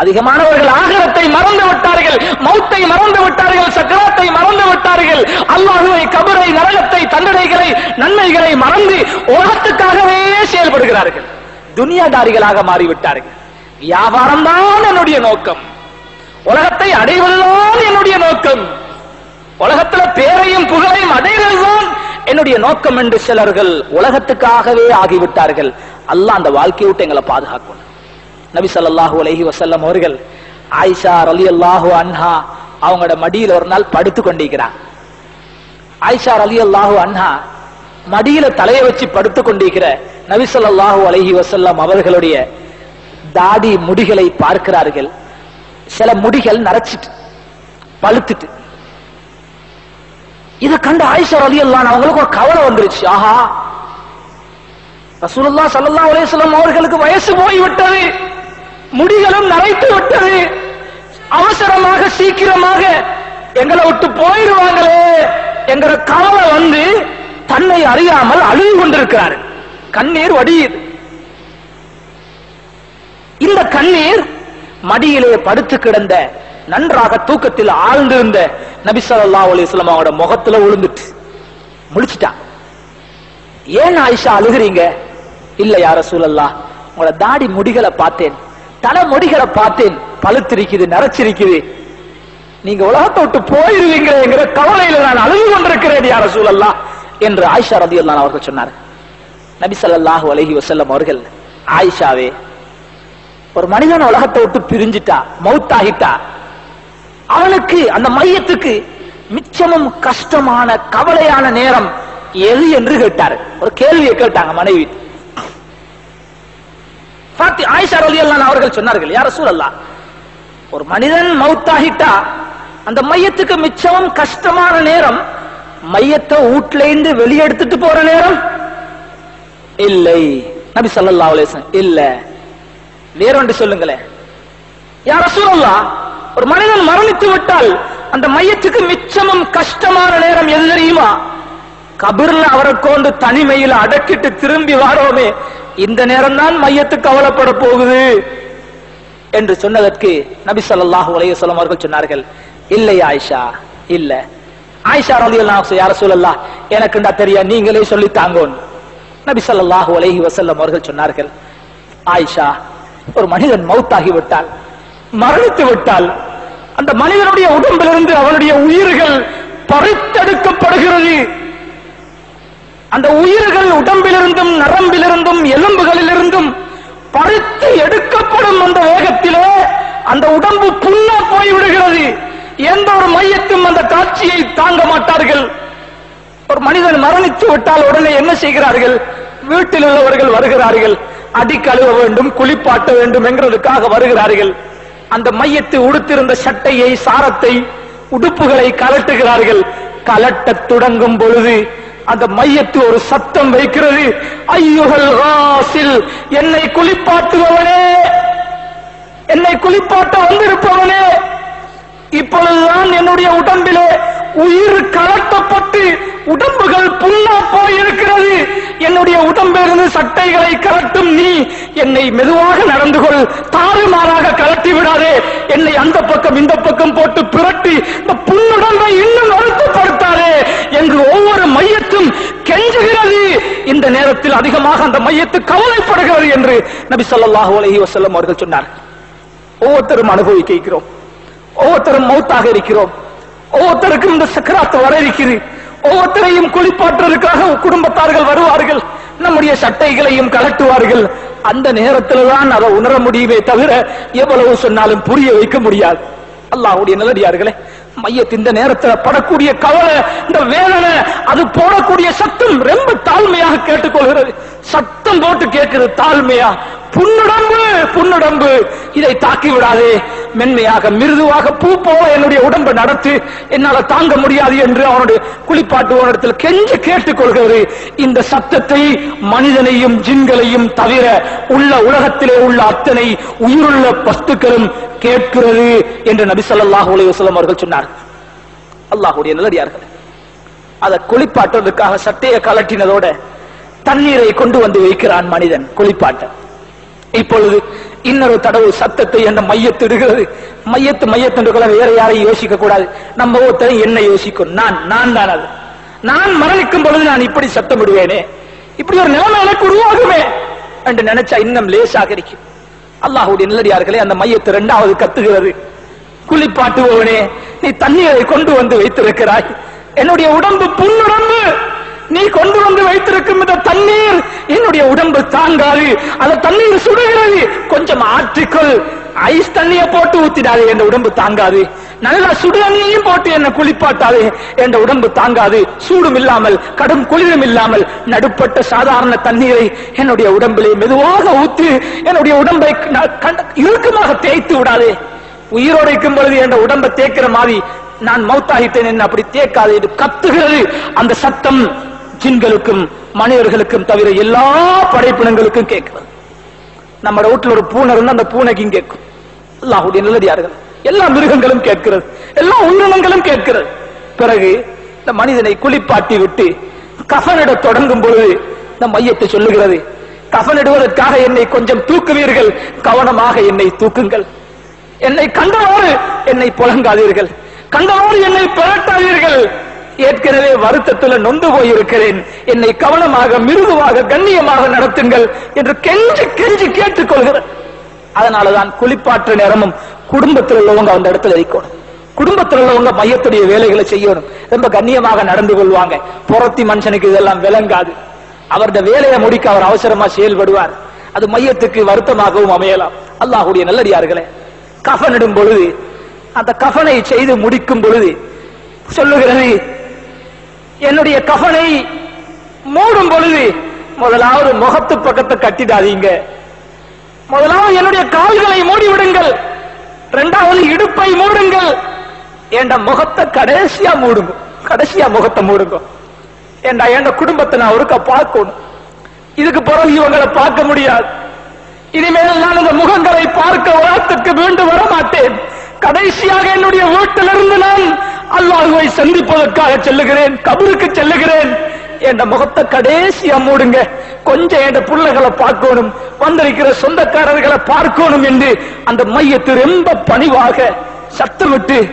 அதிகமானவர்கள் ஆகரத்தை மறந்து விட்டார்கள் மௌத்தை மறந்து விட்டார்கள் சக்கரத்தை மறந்து விட்டார்கள். அல்லாஹுவை கபரை நரகத்தை தண்டனைகளை நன்மைகளை மறந்து உலகத்துக்காகவே செயல்படுகிறார்கள். துனியாதாரிகளாக மாறிவிட்டார்கள். வியாபாரம் தான் என்னுடைய நோக்கம். உலகத்தை அடைவதுதான் என்னுடைய நோக்கம். உலகத்துல பேரையும் புகழையும் அடைவதுதான் என்னுடைய நோக்கம் என்று சிலர்கள் உலகத்துக்காகவே ஆகிவிட்டார்கள். அல்லாஹ் அந்த வாழ்க்கையை விட்டு எங்களை பாதுகாக்கணும். நபி சல்லாஹூ அலஹி வசல்லம் அவர்கள் ஆயிஷா ரலியல்லாஹு அன்ஹா அவங்களோட மடியில் ஒரு நாள் படுத்து கொண்டிருக்கிறாங்க. ஆயிஷா ரலியல்லாஹு அன்ஹா மடியில தலையை வச்சு படுத்து கொண்டிருக்கிற நபி ஸல்லல்லாஹு அலைஹி வஸல்லம் அவர்களுடைய தாடி முடிகளை பார்க்கிறார்கள். சில முடிகள் நரைச்சிட்டு பழுத்துட்டு. இத கண்டு ஆயிஷா அலி அல்லான் அவங்களுக்கு ஒரு கவலை வந்துருச்சு. ஆஹா ரசூலுல்லா சல்லா அலைஹி அவர்களுக்கு வயசு போய் விட்டது முடிகளும் நரைத்து விட்டது. அவசரமாக சீக்கிரமாக எங்களை விட்டு போயிருவாங்களே என்கிற கவலை வந்து தன்னை அறியாமல் அழுது கொண்டிருக்கிறார். கண்ணீர் வடியுது. இந்த கண்ணீர் மடியிலே படுத்து கிடந்த நன்றாக தூக்கத்தில் ஆழ்ந்திருந்த நபிசல்லா அலிஸ்லாம் அலைஹி அவங்களோட முகத்துல விழுந்துட்டு முழிச்சிட்டான் ஏன் ஆயிஷா அழுகுறீங்க? இல்ல யார சூழல்லா உங்களோட தாடி முடிகளை பார்த்தேன். தலைமொடிகளை பார்த்தேன். பழுத்திருக்குது நரைச்சிருக்குது. நீங்க உலகத்தை விட்டு போயிருவீங்கிற கவலையில நான் அழுது கொண்டிருக்கிறேன் யார சூழல்லாம் என்று ஆயிஷா ரதியல்லான் அவர்கள் சொன்னார் நபி ஸல்லல்லாஹு அலஹி வசல்லம் அவர்கள் ஆயிஷாவே ஒரு மனிதன் உலகத்தை விட்டு பிரிஞ்சிட்டா மௌத்தாகிட்டா அவனுக்கு அந்த மையத்துக்கு மிச்சமும் கஷ்டமான கவலையான நேரம் எது என்று கேட்டார். ஒரு கேள்வியை கேட்டாங்க மனைவி. பாத்தி ஆயிஷா ரலியல்லாஹு அவர்கள் சொன்னார்கள் யார சூழல்லா ஒரு மனிதன் மவுத்தாகிட்டா அந்த மையத்துக்கு மிச்சமும் கஷ்டமான நேரம் மையத்தை வீட்டுல இருந்து வெளியெடுத்துட்டு போற நேரம்? இல்லை நபி ஸல்லல்லாஹு அலைஹி இல்ல. வேறொன்று சொல்லுங்களேன். யார சூழல்லா ஒரு மனிதன் மரணித்து விட்டால் அந்த மையத்துக்கு மிச்சமும் கஷ்டமான நேரம் எது தெரியுமா? கபிர்ல அவரை கொண்டு தனிமையில் அடக்கிட்டு திரும்பி வாரோமே இந்த நேரம் தான் மையத்து கவலைப்பட போகுது என்று சொன்னதற்கு நபி சொல்லாஹு உலக வஸல்லம் அவர்கள் சொன்னார்கள். இல்லை ஆயிஷா இல்ல. ஆயிஷா ரலியல்லாஹு யார சொல்லலாம் எனக்குண்டா தெரியா நீங்களே சொல்லி தாங்கோன். நபி சொல்லாஹு உலகி வசல்லம் அவர்கள் சொன்னார்கள் ஆயிஷா ஒரு மனிதன் மௌத்தாகி விட்டால் மரணித்து விட்டால் அந்த மனிதனுடைய உடம்பிலிருந்து அவனுடைய உயிர்கள் பறித்தெடுக்கப்படுகிறது. அந்த உயிர்கள் உடம்பிலிருந்தும் நரம்பிலிருந்தும் எலும்புகளிலிருந்தும் பறித்து எடுக்கப்படும் அந்த வேகத்திலே அந்த உடம்பு புண்ணா போய் விடுகிறது எந்த ஒரு மையத்தும் அந்த காட்சியை தாங்க மாட்டார்கள். ஒரு மனிதன் மரணித்து விட்டால் உடனே என்ன செய்கிறார்கள்? வீட்டில் உள்ளவர்கள் வருகிறார்கள். அடி கழுவ வேண்டும் குளிப்பாட்ட வேண்டும் என்கிறதுக்காக வருகிறார்கள். அந்த மையத்தை உடுத்திருந்த சட்டையை சாரத்தை உடுப்புகளை கலட்டுகிறார்கள். கலட்டத் தொடங்கும் பொழுது அந்த மையத்து ஒரு சத்தம் வைக்கிறது. ஐயுகள் ராசில் என்னை குளிப்பாட்டுபவனே என்னை குளிப்பாட்ட வந்திருப்பவனே இப்பொழுதுதான் என்னுடைய உடம்பிலே உயிர் கலட்டப்பட்டு உடம்புகள் புண்ணா போயிருக்கிறது என்னுடைய உடம்பிலிருந்து சட்டைகளை கலட்டும் நீ என்னை மெதுவாக நடந்து கொள். தாறுமாறாக கலட்டி விடாதே. என்னை அந்த பக்கம் இந்த பக்கம் போட்டு புரட்டி இந்த புண்ணுடம்பை இன்னும் வருத்தப்படுத்தாதே என்று ஒவ்வொரு மையத்தும் கெஞ்சுகிறது இந்த நேரத்தில் அதிகமாக அந்த மையத்து கவலைப்படுகிறது என்று நபி சொல்லாஹு அலஹி வசல்லம் அவர்கள் சொன்னார். ஒவ்வொருத்தரும் அனுபவிக்க இருக்கிறோம். ஒவ்வொருத்தரும் மௌத்தாக இருக்கிறோம். ஒவ்வொருத்தருக்கும் இந்த சக்கராத்து வர இருக்கிறது. ஒவ்வொருத்தரையும் குளிப்பாற்றுவதற்காக குடும்பத்தார்கள் வருவார்கள். நம்முடைய சட்டைகளையும் கலட்டுவார்கள் அந்த நேரத்தில் தான் அதை உணர முடியுமே தவிர எவ்வளவு சொன்னாலும் புரிய வைக்க முடியாது. அல்லாஹுடைய நிலடியார்களே மையத்து இந்த நேரத்துல படக்கூடிய கவலை இந்த வேதனை அது போடக்கூடிய சத்தம் ரொம்ப தாழ்மையாக கேட்டுக்கொள்கிறது. சத்தம் போட்டு கேட்கிறது தாழ்மையா? புண்ணுடம்பு புண்ணுடம்பு. இதை தாக்கி விடாதே. மென்மையாக மிருதுவாக பூ போல என்னுடைய உடம்பை நடத்து. என்னால தாங்க முடியாது என்று அவனுடைய குளிப்பாட்டுவனிடத்தில் கெஞ்சு கேட்டுக்கொள்கிறது. இந்த சத்தத்தை மனிதனையும் ஜின்களையும் தவிர உள்ள உலகத்திலே உள்ள அத்தனை உயிருள்ள பஸ்துக்களும் கேட்கிறது என்று நபி ஸல்லல்லாஹு அலைஹி அவர்கள் சொன்னார் அல்லாஹுடைய நல்லடியார்கள். அதை குளிப்பாட்டுவதற்காக சட்டையை கலட்டினதோட தண்ணீரை கொண்டு வந்து வைக்கிறான் மனிதன் குளிப்பாட்ட. இப்பொழுது இன்னொரு தடவை சத்தத்தை என்ன மையத்திடுகிறது மையத்து மையத்துக்குள்ள வேற யாரையும் யோசிக்க கூடாது. நம்ம ஒருத்தரும் என்ன யோசிக்கும்? நான் நான் தான் அது. நான் மரணிக்கும் பொழுது நான் இப்படி சத்தம் விடுவேனே இப்படி ஒரு நிலைமை எனக்கு உருவாகுமே என்று நினைச்சா இன்னும் லேசாக இருக்கும். அல்லாஹுடைய நிலடியார்களே அந்த மையத்தை இரண்டாவது கத்துகிறது. குளிப்பாட்டுபவனே நீ தண்ணீரை கொண்டு வந்து வைத்திருக்கிறாய். என்னுடைய உடம்பு புண்ணுடம்பு நீ கொண்டு வந்து வைத்திருக்கும் இந்த தண்ணீர் என்னுடைய உடம்பு தாங்காது. அந்த தண்ணீர் சுடுகிறது. கொஞ்சம் ஆற்றிக்கொள். ஐஸ் தண்ணியை போட்டு ஊத்திடாது என் உடம்பு தாங்காது. நல்ல சுடு தண்ணியையும் போட்டு என்ன குளிப்பாட்டாது என் உடம்பு தாங்காது. சூடும் இல்லாமல் கடும் குளிரும் இல்லாமல் நடுப்பட்ட சாதாரண தண்ணீரை என்னுடைய உடம்பிலே மெதுவாக ஊத்தி என்னுடைய உடம்பை ந- இறுக்கமாக தேய்த்து விடாதே. உயிரோடு இருக்கும் பொழுது என்ற உடம்பை தேய்க்கிற மாதிரி நான் மௌத்தாகிட்டேன். என்ன அப்படி தேக்காது என்று கத்துகிறது. அந்த சத்தம் ஜின்களுக்கும் மனிதர்களுக்கும் தவிர எல்லா படைப்பினங்களுக்கும் கேட்கிறது. நம்ம வீட்டுல ஒரு பூனை இருந்தா அந்த பூனைக்கும் கேட்கும். அல்லாஹுடைய நல்லதார்கள் எல்லா மிருகங்களும் கேட்கிறது. எல்லா உயிரினங்களும் கேட்கிறது. பிறகு இந்த மனிதனை குளிப்பாட்டி விட்டு கஃனிட தொடங்கும் பொழுது இந்த மையத்தை சொல்லுகிறது. கஃனிடுவதற்காக என்னை கொஞ்சம் தூக்குவீர்கள். கவனமாக என்னை தூக்குங்கள். என்னை கண்டவாறு என்னை புலங்காதீர்கள். கண்டவாறு என்னை புரட்டாதீர்கள். ஏற்கனவே வருத்தத்துல நொந்து போயிருக்கிறேன். என்னை கவனமாக மிருதுவாக கண்ணியமாக நடத்துங்கள் என்று கெஞ்சி கெஞ்சி கேட்டுக்கொள்கிறேன். அதனாலதான் குளிப்பாற்ற நேரமும் குடும்பத்தில் உள்ளவங்க அந்த இடத்துல இருக்கணும். குடும்பத்தில் உள்ளவங்க மையத்துடைய வேலைகளை செய்யணும். ரொம்ப கண்ணியமாக நடந்து கொள்வாங்க. புறத்தி மனுஷனுக்கு இதெல்லாம் விளங்காது. அவருடைய வேலையை முடிக்க அவர் அவசரமா செயல்படுவார். அது மையத்துக்கு வருத்தமாகவும் அமையலாம். அல்லாஹுடைய நல்லடியார்களே கஃனிடும் பொழுது அந்த கஃனை செய்து முடிக்கும் பொழுது சொல்லுகிறது என்னுடைய கஃனை மூடும் பொழுது முதலாவது முகத்து பக்கத்தை கட்டிடாதீங்க. முதலாவது என்னுடைய கால்களை மூடி விடுங்கள் இரண்டாவது இடுப்பை மூடுங்கள். என்ற முகத்தை கடைசியா மூடுங்க? கடைசியா முகத்தை மூடுங்க. ஏண்டா என் குடும்பத்தை நான் ஒருக்க பார்க்கணும்? இதுக்கு பிறகு இவங்களை பார்க்க முடியாது. இனிமேல் நான் இந்த முகங்களை பார்க்க உலகத்துக்கு மீண்டு வர மாட்டேன் கடைசியாக என்னுடைய வீட்டிலிருந்து நான் அல்லாஹுவை சந்திப்பதற்காக செல்லுகிறேன் கபருக்கு செல்லுகிறேன். என்ற முகத்தை கடைசியா மூடுங்க. கொஞ்சம் என் பிள்ளைகளை பார்க்கணும் வந்திருக்கிற சொந்தக்காரர்களை பார்க்கணும் என்று அந்த மையத்து ரொம்ப பணிவாக சத்தமிட்டு